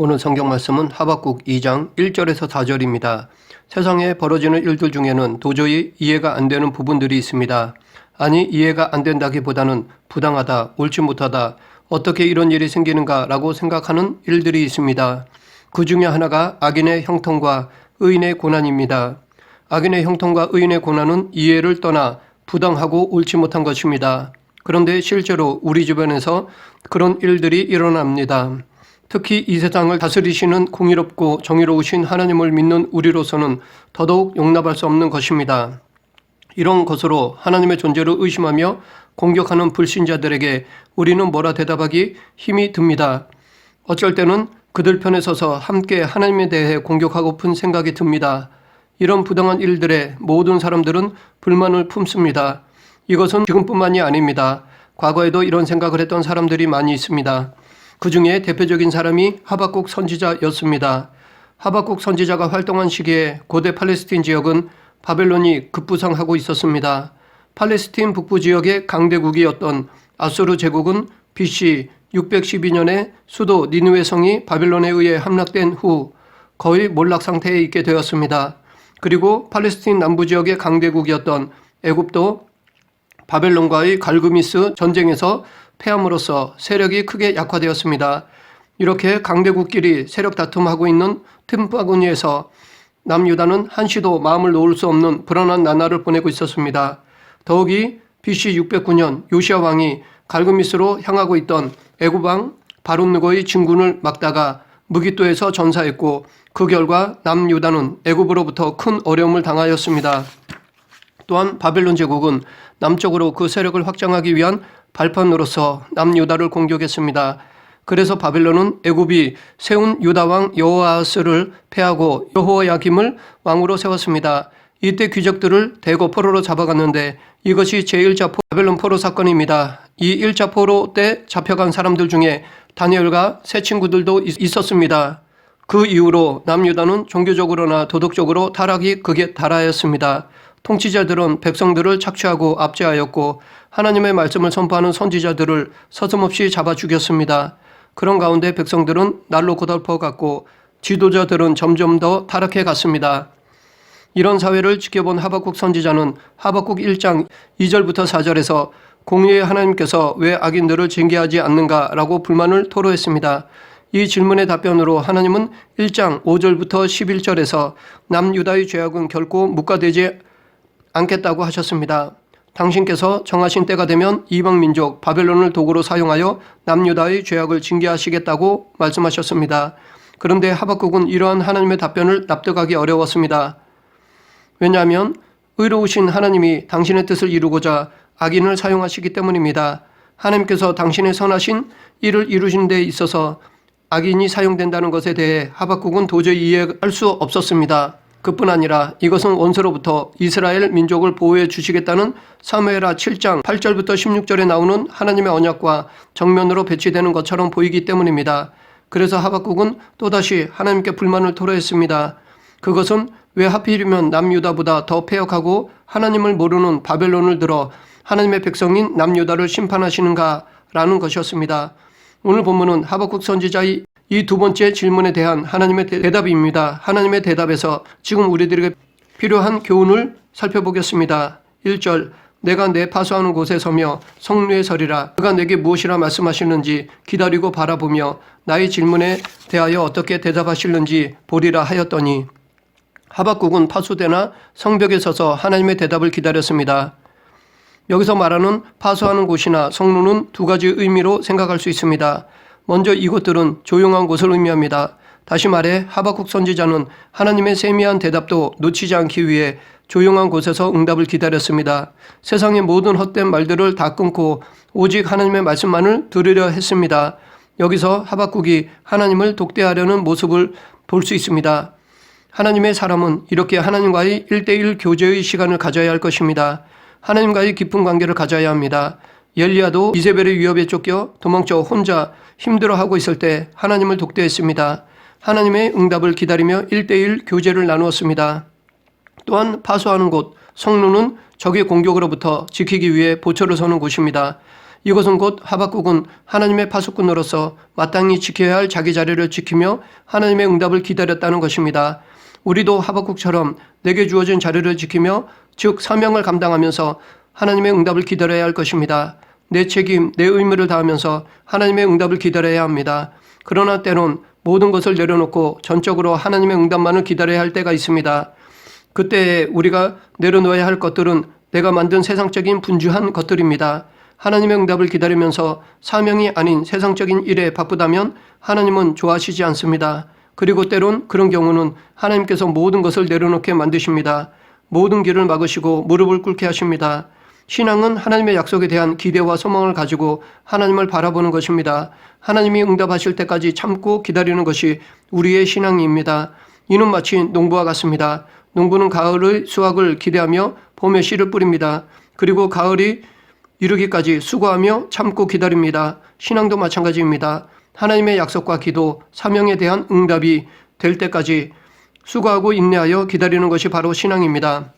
오늘 성경 말씀은 하박국 2장 1절에서 4절입니다. 세상에 벌어지는 일들 중에는 도저히 이해가 안 되는 부분들이 있습니다. 아니, 이해가 안 된다기보다는 부당하다, 옳지 못하다, 어떻게 이런 일이 생기는가라고 생각하는 일들이 있습니다. 그 중에 하나가 악인의 형통과 의인의 고난입니다. 악인의 형통과 의인의 고난은 이해를 떠나 부당하고 옳지 못한 것입니다. 그런데 실제로 우리 주변에서 그런 일들이 일어납니다. 특히 이 세상을 다스리시는 공의롭고 정의로우신 하나님을 믿는 우리로서는 더더욱 용납할 수 없는 것입니다. 이런 것으로 하나님의 존재를 의심하며 공격하는 불신자들에게 우리는 뭐라 대답하기 힘이 듭니다. 어쩔 때는 그들 편에 서서 함께 하나님에 대해 공격하고픈 생각이 듭니다. 이런 부당한 일들에 모든 사람들은 불만을 품습니다. 이것은 지금뿐만이 아닙니다. 과거에도 이런 생각을 했던 사람들이 많이 있습니다. 그 중에 대표적인 사람이 하박국 선지자였습니다. 하박국 선지자가 활동한 시기에 고대 팔레스틴 지역은 바벨론이 급부상하고 있었습니다. 팔레스틴 북부 지역의 강대국이었던 아수르 제국은 BC 612년에 수도 니누웨 성이 바벨론에 의해 함락된 후 거의 몰락 상태에 있게 되었습니다. 그리고 팔레스틴 남부 지역의 강대국이었던 애굽도 바벨론과의 갈그미스 전쟁에서 패함으로써 세력이 크게 약화되었습니다. 이렇게 강대국끼리 세력 다툼하고 있는 틈바구니에서 남유다는 한시도 마음을 놓을 수 없는 불안한 나날을 보내고 있었습니다. 더욱이 BC 609년 요시아 왕이 갈그미스로 향하고 있던 애굽왕 바론느고의 진군을 막다가 무기또에서 전사했고 그 결과 남유다는 애굽으로부터 큰 어려움을 당하였습니다. 또한 바벨론 제국은 남쪽으로 그 세력을 확장하기 위한 발판으로서 남유다를 공격했습니다. 그래서 바벨론은 애굽이 세운 유다 왕 여호아스를 패하고 여호야김을 왕으로 세웠습니다. 이때 귀족들을 대거 포로로 잡아갔는데 이것이 제1차 바벨론 포로 사건입니다. 이 1차 포로 때 잡혀간 사람들 중에 다니엘과 세 친구들도 있었습니다. 그 이후로 남유다는 종교적으로나 도덕적으로 타락이 극에 달하였습니다. 통치자들은 백성들을 착취하고 압제하였고 하나님의 말씀을 선포하는 선지자들을 서슴없이 잡아 죽였습니다. 그런 가운데 백성들은 날로 고달퍼 갔고 지도자들은 점점 더 타락해 갔습니다. 이런 사회를 지켜본 하박국 선지자는 하박국 1장 2절부터 4절에서 공의의 하나님께서 왜 악인들을 징계하지 않는가라고 불만을 토로했습니다. 이 질문의 답변으로 하나님은 1장 5절부터 11절에서 남유다의 죄악은 결코 묵과되지 않겠다고 하셨습니다. 당신께서 정하신 때가 되면 이방 민족 바벨론을 도구로 사용하여 남유다의 죄악을 징계하시겠다고 말씀하셨습니다. 그런데 하박국은 이러한 하나님의 답변을 납득하기 어려웠습니다. 왜냐하면 의로우신 하나님이 당신의 뜻을 이루고자 악인을 사용하시기 때문입니다. 하나님께서 당신의 선하신 일을 이루신 데 있어서 악인이 사용된다는 것에 대해 하박국은 도저히 이해할 수 없었습니다. 그뿐 아니라 이것은 원수로부터 이스라엘 민족을 보호해 주시겠다는 사무엘하 7장 8절부터 16절에 나오는 하나님의 언약과 정면으로 배치되는 것처럼 보이기 때문입니다. 그래서 하박국은 또다시 하나님께 불만을 토로했습니다. 그것은 왜 하필이면 남유다보다 더 폐역하고 하나님을 모르는 바벨론을 들어 하나님의 백성인 남유다를 심판하시는가 라는 것이었습니다. 오늘 본문은 하박국 선지자의 이 두 번째 질문에 대한 하나님의 대답입니다. 하나님의 대답에서 지금 우리들에게 필요한 교훈을 살펴보겠습니다. 1절 내가 내 파수하는 곳에 서며 성류에 서리라. 그가 내게 무엇이라 말씀하시는지 기다리고 바라보며 나의 질문에 대하여 어떻게 대답하실는지 보리라 하였더니 하박국은 파수대나 성벽에 서서 하나님의 대답을 기다렸습니다. 여기서 말하는 파수하는 곳이나 성루는 두 가지 의미로 생각할 수 있습니다. 먼저 이곳들은 조용한 곳을 의미합니다. 다시 말해 하박국 선지자는 하나님의 세미한 대답도 놓치지 않기 위해 조용한 곳에서 응답을 기다렸습니다. 세상의 모든 헛된 말들을 다 끊고 오직 하나님의 말씀만을 들으려 했습니다. 여기서 하박국이 하나님을 독대하려는 모습을 볼 수 있습니다. 하나님의 사람은 이렇게 하나님과의 일대일 교제의 시간을 가져야 할 것입니다. 하나님과의 깊은 관계를 가져야 합니다. 엘리야도 이세벨의 위협에 쫓겨 도망쳐 혼자 힘들어하고 있을 때 하나님을 독대했습니다. 하나님의 응답을 기다리며 일대일 교제를 나누었습니다. 또한 파수하는 곳 성루는 적의 공격으로부터 지키기 위해 보초를 서는 곳입니다. 이것은 곧 하박국은 하나님의 파수꾼으로서 마땅히 지켜야 할 자기 자리를 지키며 하나님의 응답을 기다렸다는 것입니다. 우리도 하박국처럼 내게 주어진 자리를 지키며 즉 사명을 감당하면서 하나님의 응답을 기다려야 할 것입니다. 내 책임, 내 의무를 다하면서 하나님의 응답을 기다려야 합니다. 그러나 때론 모든 것을 내려놓고 전적으로 하나님의 응답만을 기다려야 할 때가 있습니다. 그때 우리가 내려놓아야 할 것들은 내가 만든 세상적인 분주한 것들입니다. 하나님의 응답을 기다리면서 사명이 아닌 세상적인 일에 바쁘다면 하나님은 좋아하시지 않습니다. 그리고 때론 그런 경우는 하나님께서 모든 것을 내려놓게 만드십니다. 모든 길을 막으시고 무릎을 꿇게 하십니다. 신앙은 하나님의 약속에 대한 기대와 소망을 가지고 하나님을 바라보는 것입니다. 하나님이 응답하실 때까지 참고 기다리는 것이 우리의 신앙입니다. 이는 마치 농부와 같습니다. 농부는 가을의 수확을 기대하며 봄에 씨를 뿌립니다. 그리고 가을이 이르기까지 수고하며 참고 기다립니다. 신앙도 마찬가지입니다. 하나님의 약속과 기도, 사명에 대한 응답이 될 때까지 수고하고 인내하여 기다리는 것이 바로 신앙입니다.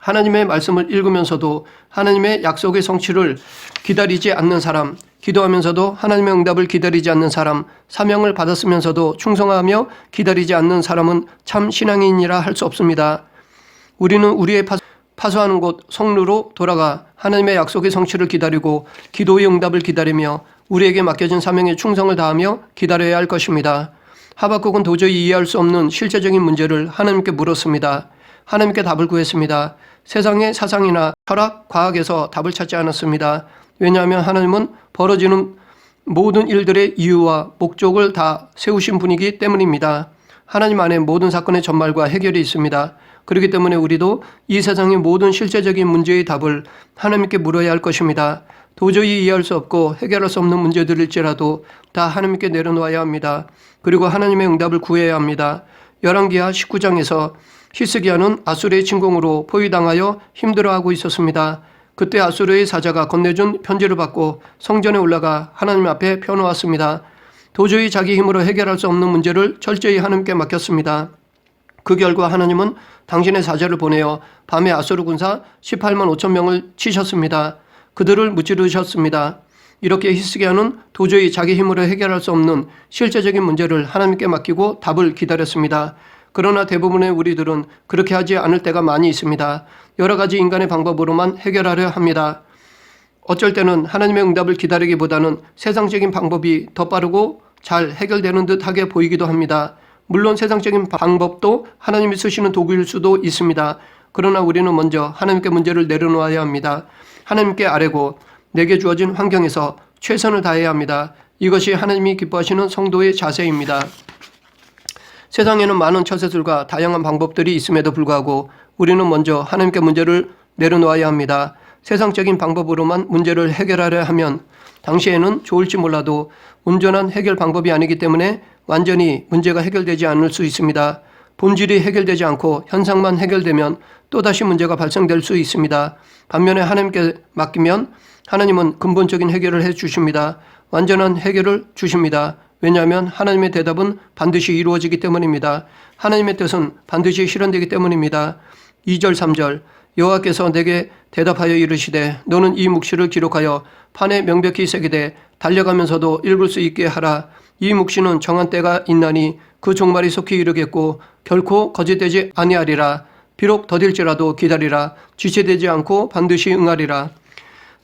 하나님의 말씀을 읽으면서도 하나님의 약속의 성취를 기다리지 않는 사람, 기도하면서도 하나님의 응답을 기다리지 않는 사람, 사명을 받았으면서도 충성하며 기다리지 않는 사람은 참 신앙인이라 할 수 없습니다. 우리는 우리의 파수하는 곳 성루로 돌아가 하나님의 약속의 성취를 기다리고 기도의 응답을 기다리며 우리에게 맡겨진 사명에 충성을 다하며 기다려야 할 것입니다. 하박국은 도저히 이해할 수 없는 실제적인 문제를 하나님께 물었습니다. 하나님께 답을 구했습니다. 세상의 사상이나 철학, 과학에서 답을 찾지 않았습니다. 왜냐하면 하나님은 벌어지는 모든 일들의 이유와 목적을 다 세우신 분이기 때문입니다. 하나님 안에 모든 사건의 전말과 해결이 있습니다. 그렇기 때문에 우리도 이 세상의 모든 실제적인 문제의 답을 하나님께 물어야 할 것입니다. 도저히 이해할 수 없고 해결할 수 없는 문제들일지라도 다 하나님께 내려놓아야 합니다. 그리고 하나님의 응답을 구해야 합니다. 열왕기하 19장에서 히스기야는 아수르의 침공으로 포위당하여 힘들어하고 있었습니다. 그때 아수르의 사자가 건네준 편지를 받고 성전에 올라가 하나님 앞에 펴놓았습니다. 도저히 자기 힘으로 해결할 수 없는 문제를 철저히 하나님께 맡겼습니다. 그 결과 하나님은 당신의 사자를 보내어 밤에 아수르 군사 18만 5천 명을 치셨습니다. 그들을 무찌르셨습니다. 이렇게 히스기야는 도저히 자기 힘으로 해결할 수 없는 실제적인 문제를 하나님께 맡기고 답을 기다렸습니다. 그러나 대부분의 우리들은 그렇게 하지 않을 때가 많이 있습니다. 여러 가지 인간의 방법으로만 해결하려 합니다. 어쩔 때는 하나님의 응답을 기다리기보다는 세상적인 방법이 더 빠르고 잘 해결되는 듯하게 보이기도 합니다. 물론 세상적인 방법도 하나님이 쓰시는 도구일 수도 있습니다. 그러나 우리는 먼저 하나님께 문제를 내려놓아야 합니다. 하나님께 아뢰고 내게 주어진 환경에서 최선을 다해야 합니다. 이것이 하나님이 기뻐하시는 성도의 자세입니다. 세상에는 많은 처세술과 다양한 방법들이 있음에도 불구하고 우리는 먼저 하나님께 문제를 내려놓아야 합니다. 세상적인 방법으로만 문제를 해결하려 하면 당시에는 좋을지 몰라도 온전한 해결 방법이 아니기 때문에 완전히 문제가 해결되지 않을 수 있습니다. 본질이 해결되지 않고 현상만 해결되면 또다시 문제가 발생될 수 있습니다. 반면에 하나님께 맡기면 하나님은 근본적인 해결을 해 주십니다. 완전한 해결을 주십니다. 왜냐하면 하나님의 대답은 반드시 이루어지기 때문입니다. 하나님의 뜻은 반드시 실현되기 때문입니다. 2절 3절 여호와께서 내게 대답하여 이르시되 너는 이 묵시를 기록하여 판에 명백히 새기되 달려가면서도 읽을 수 있게 하라. 이 묵시는 정한 때가 있나니 그 종말이 속히 이르겠고 결코 거짓되지 아니하리라. 비록 더딜지라도 기다리라. 지체되지 않고 반드시 응하리라.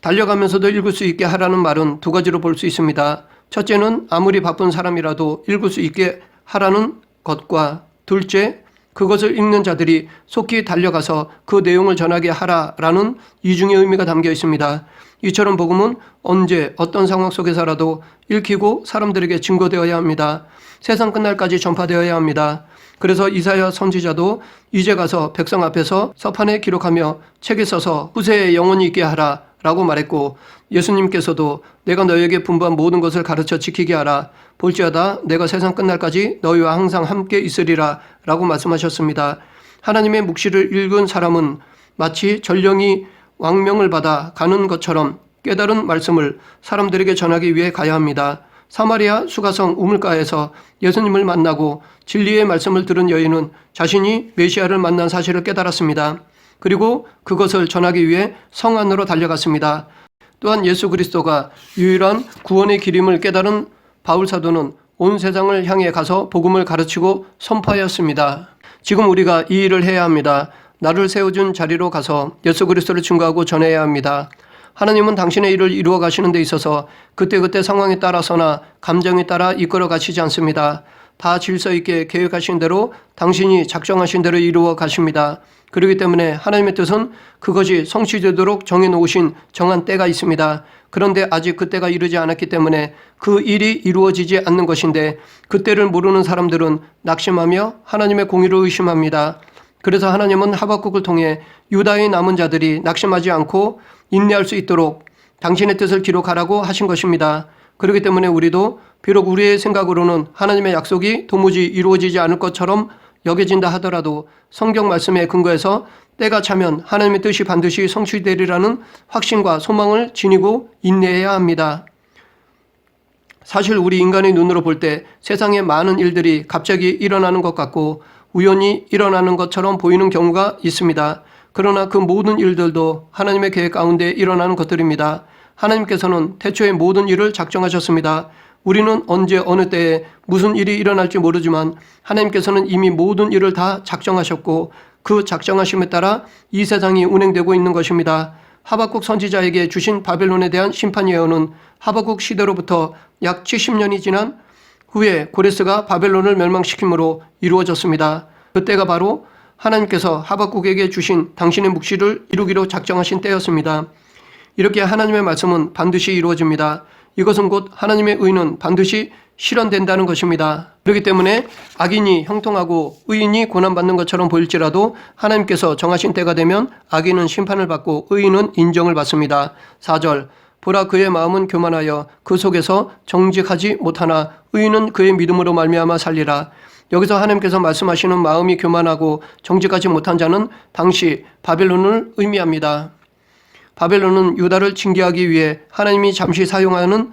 달려가면서도 읽을 수 있게 하라는 말은 두 가지로 볼 수 있습니다. 첫째는 아무리 바쁜 사람이라도 읽을 수 있게 하라는 것과 둘째, 그것을 읽는 자들이 속히 달려가서 그 내용을 전하게 하라라는 이중의 의미가 담겨 있습니다. 이처럼 복음은 언제 어떤 상황 속에서라도 읽히고 사람들에게 증거되어야 합니다. 세상 끝날까지 전파되어야 합니다. 그래서 이사야 선지자도 이제 가서 백성 앞에서 서판에 기록하며 책에 써서 후세에 영원히 있게 하라 라고 말했고 예수님께서도 내가 너에게 분부한 모든 것을 가르쳐 지키게 하라. 볼지어다 내가 세상 끝날까지 너희와 항상 함께 있으리라 라고 말씀하셨습니다. 하나님의 묵시를 읽은 사람은 마치 전령이 왕명을 받아 가는 것처럼 깨달은 말씀을 사람들에게 전하기 위해 가야 합니다. 사마리아 수가성 우물가에서 예수님을 만나고 진리의 말씀을 들은 여인은 자신이 메시아를 만난 사실을 깨달았습니다. 그리고 그것을 전하기 위해 성 안으로 달려갔습니다. 또한 예수 그리스도가 유일한 구원의 길임을 깨달은 바울 사도는 온 세상을 향해 가서 복음을 가르치고 선포하였습니다. 지금 우리가 이 일을 해야 합니다. 나를 세워준 자리로 가서 예수 그리스도를 증거하고 전해야 합니다. 하나님은 당신의 일을 이루어 가시는 데 있어서 그때그때 상황에 따라서나 감정에 따라 이끌어 가시지 않습니다. 다 질서 있게 계획하신 대로 당신이 작정하신 대로 이루어 가십니다. 그렇기 때문에 하나님의 뜻은 그것이 성취되도록 정해 놓으신 정한 때가 있습니다. 그런데 아직 그 때가 이르지 않았기 때문에 그 일이 이루어지지 않는 것인데 그 때를 모르는 사람들은 낙심하며 하나님의 공의를 의심합니다. 그래서 하나님은 하박국을 통해 유다의 남은 자들이 낙심하지 않고 인내할 수 있도록 당신의 뜻을 기록하라고 하신 것입니다. 그렇기 때문에 우리도 비록 우리의 생각으로는 하나님의 약속이 도무지 이루어지지 않을 것처럼 여겨진다 하더라도 성경 말씀에 근거해서 때가 차면 하나님의 뜻이 반드시 성취되리라는 확신과 소망을 지니고 인내해야 합니다. 사실 우리 인간의 눈으로 볼 때 세상에 많은 일들이 갑자기 일어나는 것 같고 우연히 일어나는 것처럼 보이는 경우가 있습니다. 그러나 그 모든 일들도 하나님의 계획 가운데 일어나는 것들입니다. 하나님께서는 태초에 모든 일을 작정하셨습니다. 우리는 언제 어느 때에 무슨 일이 일어날지 모르지만 하나님께서는 이미 모든 일을 다 작정하셨고 그 작정하심에 따라 이 세상이 운행되고 있는 것입니다. 하박국 선지자에게 주신 바벨론에 대한 심판 예언은 하박국 시대로부터 약 70년이 지난 후에 고레스가 바벨론을 멸망시킴으로 이루어졌습니다. 그때가 바로 하나님께서 하박국에게 주신 당신의 묵시를 이루기로 작정하신 때였습니다. 이렇게 하나님의 말씀은 반드시 이루어집니다. 이것은 곧 하나님의 의는 반드시 실현된다는 것입니다. 그렇기 때문에 악인이 형통하고 의인이 고난받는 것처럼 보일지라도 하나님께서 정하신 때가 되면 악인은 심판을 받고 의인은 인정을 받습니다. 4절 보라 그의 마음은 교만하여 그 속에서 정직하지 못하나 의인은 그의 믿음으로 말미암아 살리라. 여기서 하나님께서 말씀하시는 마음이 교만하고 정직하지 못한 자는 당시 바벨론을 의미합니다. 바벨론은 유다를 징계하기 위해 하나님이 잠시 사용하는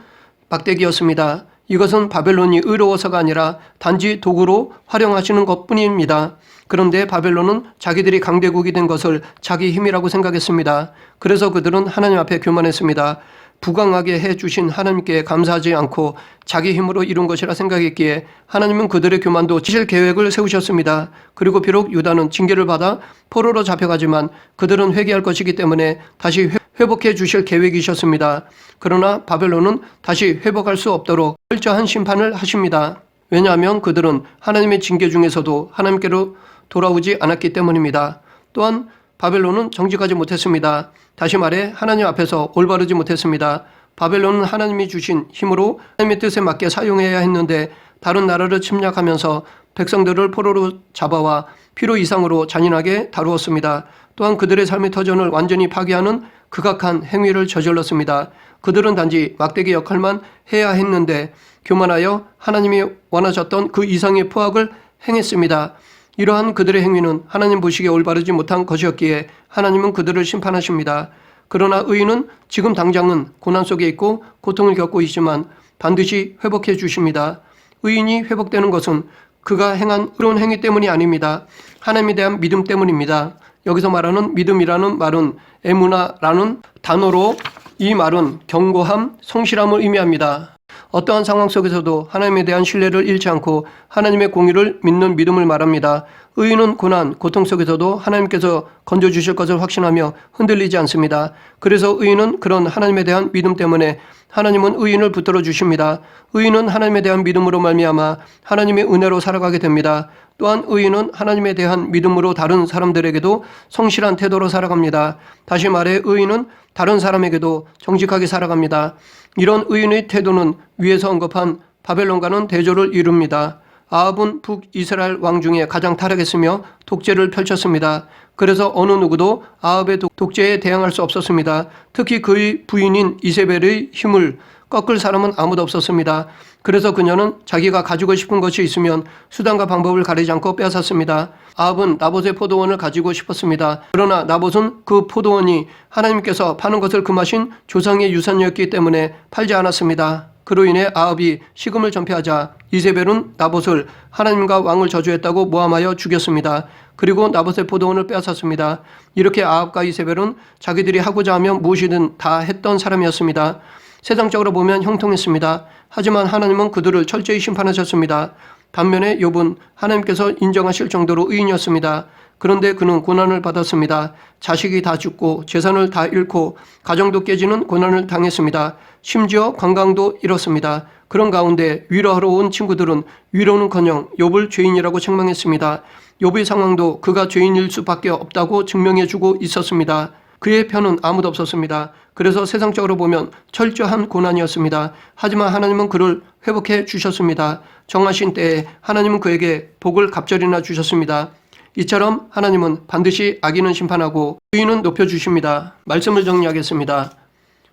막대기였습니다. 이것은 바벨론이 의로워서가 아니라 단지 도구로 활용하시는 것 뿐입니다. 그런데 바벨론은 자기들이 강대국이 된 것을 자기 힘이라고 생각했습니다. 그래서 그들은 하나님 앞에 교만했습니다. 부강하게 해 주신 하나님께 감사하지 않고 자기 힘으로 이룬 것이라 생각했기에 하나님은 그들의 교만도 지실 계획을 세우셨습니다. 그리고 비록 유다는 징계를 받아 포로로 잡혀가지만 그들은 회개할 것이기 때문에 다시 회복해 주실 계획이셨습니다. 그러나 바벨론은 다시 회복할 수 없도록 철저한 심판을 하십니다. 왜냐하면 그들은 하나님의 징계 중에서도 하나님께로 돌아오지 않았기 때문입니다. 또한 바벨론은 정직하지 못했습니다. 다시 말해 하나님 앞에서 올바르지 못했습니다. 바벨론은 하나님이 주신 힘으로 하나님의 뜻에 맞게 사용해야 했는데 다른 나라를 침략하면서 백성들을 포로로 잡아와 필요 이상으로 잔인하게 다루었습니다. 또한 그들의 삶의 터전을 완전히 파괴하는 극악한 행위를 저질렀습니다. 그들은 단지 막대기 역할만 해야 했는데 교만하여 하나님이 원하셨던 그 이상의 포악을 행했습니다. 이러한 그들의 행위는 하나님 보시기에 올바르지 못한 것이었기에 하나님은 그들을 심판하십니다. 그러나 의인은 지금 당장은 고난 속에 있고 고통을 겪고 있지만 반드시 회복해 주십니다. 의인이 회복되는 것은 그가 행한 의로운 행위 때문이 아닙니다. 하나님에 대한 믿음 때문입니다. 여기서 말하는 믿음이라는 말은 에무나라는 단어로 이 말은 견고함, 성실함을 의미합니다. 어떠한 상황 속에서도 하나님에 대한 신뢰를 잃지 않고 하나님의 공의를 믿는 믿음을 말합니다. 의인은 고난, 고통 속에서도 하나님께서 건져주실 것을 확신하며 흔들리지 않습니다. 그래서 의인은 그런 하나님에 대한 믿음 때문에 하나님은 의인을 붙들어 주십니다. 의인은 하나님에 대한 믿음으로 말미암아 하나님의 은혜로 살아가게 됩니다. 또한 의인은 하나님에 대한 믿음으로 다른 사람들에게도 성실한 태도로 살아갑니다. 다시 말해 의인은 다른 사람에게도 정직하게 살아갑니다. 이런 의인의 태도는 위에서 언급한 바벨론과는 대조를 이룹니다. 아합은 북이스라엘 왕 중에 가장 타락했으며 독재를 펼쳤습니다. 그래서 어느 누구도 아합의 독재에 대항할 수 없었습니다. 특히 그의 부인인 이세벨의 힘을 꺾을 사람은 아무도 없었습니다. 그래서 그녀는 자기가 가지고 싶은 것이 있으면 수단과 방법을 가리지 않고 빼앗았습니다. 아합은 나봇의 포도원을 가지고 싶었습니다. 그러나 나봇은 그 포도원이 하나님께서 파는 것을 금하신 조상의 유산이었기 때문에 팔지 않았습니다. 그로 인해 아합이 식음을 전폐하자 이세벨은 나봇을 하나님과 왕을 저주했다고 모함하여 죽였습니다. 그리고 나봇의 포도원을 빼앗았습니다. 이렇게 아합과 이세벨은 자기들이 하고자 하면 무엇이든 다 했던 사람이었습니다. 세상적으로 보면 형통했습니다. 하지만 하나님은 그들을 철저히 심판하셨습니다. 반면에 욥은 하나님께서 인정하실 정도로 의인이었습니다. 그런데 그는 고난을 받았습니다. 자식이 다 죽고 재산을 다 잃고 가정도 깨지는 고난을 당했습니다. 심지어 건강도 잃었습니다. 그런 가운데 위로하러 온 친구들은 위로는커녕 욥을 죄인이라고 책망했습니다. 욥의 상황도 그가 죄인일 수밖에 없다고 증명해주고 있었습니다. 그의 편은 아무도 없었습니다. 그래서 세상적으로 보면 철저한 고난이었습니다. 하지만 하나님은 그를 회복해 주셨습니다. 정하신 때에 하나님은 그에게 복을 갑절이나 주셨습니다. 이처럼 하나님은 반드시 악인은 심판하고 의인은 높여주십니다. 말씀을 정리하겠습니다.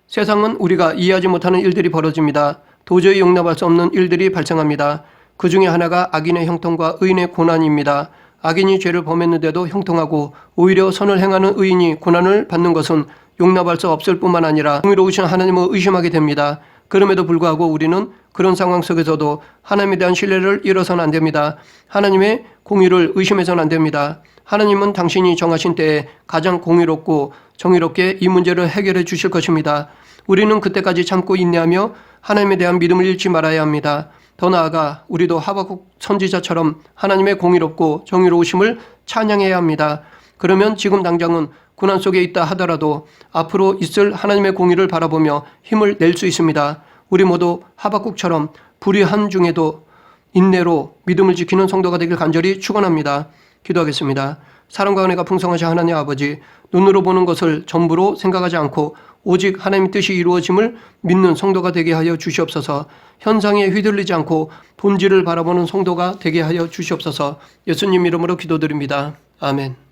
세상은 우리가 이해하지 못하는 일들이 벌어집니다. 도저히 용납할 수 없는 일들이 발생합니다. 그 중에 하나가 악인의 형통과 의인의 고난입니다. 악인이 죄를 범했는데도 형통하고 오히려 선을 행하는 의인이 고난을 받는 것은 용납할 수 없을 뿐만 아니라 공의로우신 하나님을 의심하게 됩니다. 그럼에도 불구하고 우리는 그런 상황 속에서도 하나님에 대한 신뢰를 잃어서는 안 됩니다. 하나님의 공의를 의심해서는 안 됩니다. 하나님은 당신이 정하신 때에 가장 공의롭고 정의롭게 이 문제를 해결해 주실 것입니다. 우리는 그때까지 참고 인내하며 하나님에 대한 믿음을 잃지 말아야 합니다. 더 나아가 우리도 하박국 선지자처럼 하나님의 공의롭고 정의로우심을 찬양해야 합니다. 그러면 지금 당장은 고난 속에 있다 하더라도 앞으로 있을 하나님의 공의를 바라보며 힘을 낼 수 있습니다. 우리 모두 하박국처럼 불의한 중에도 인내로 믿음을 지키는 성도가 되길 간절히 축원합니다. 기도하겠습니다. 사랑과 은혜가 풍성하신 하나님 아버지, 눈으로 보는 것을 전부로 생각하지 않고 오직 하나님 뜻이 이루어짐을 믿는 성도가 되게 하여 주시옵소서. 현상에 휘둘리지 않고 본질을 바라보는 성도가 되게 하여 주시옵소서. 예수님 이름으로 기도드립니다. 아멘.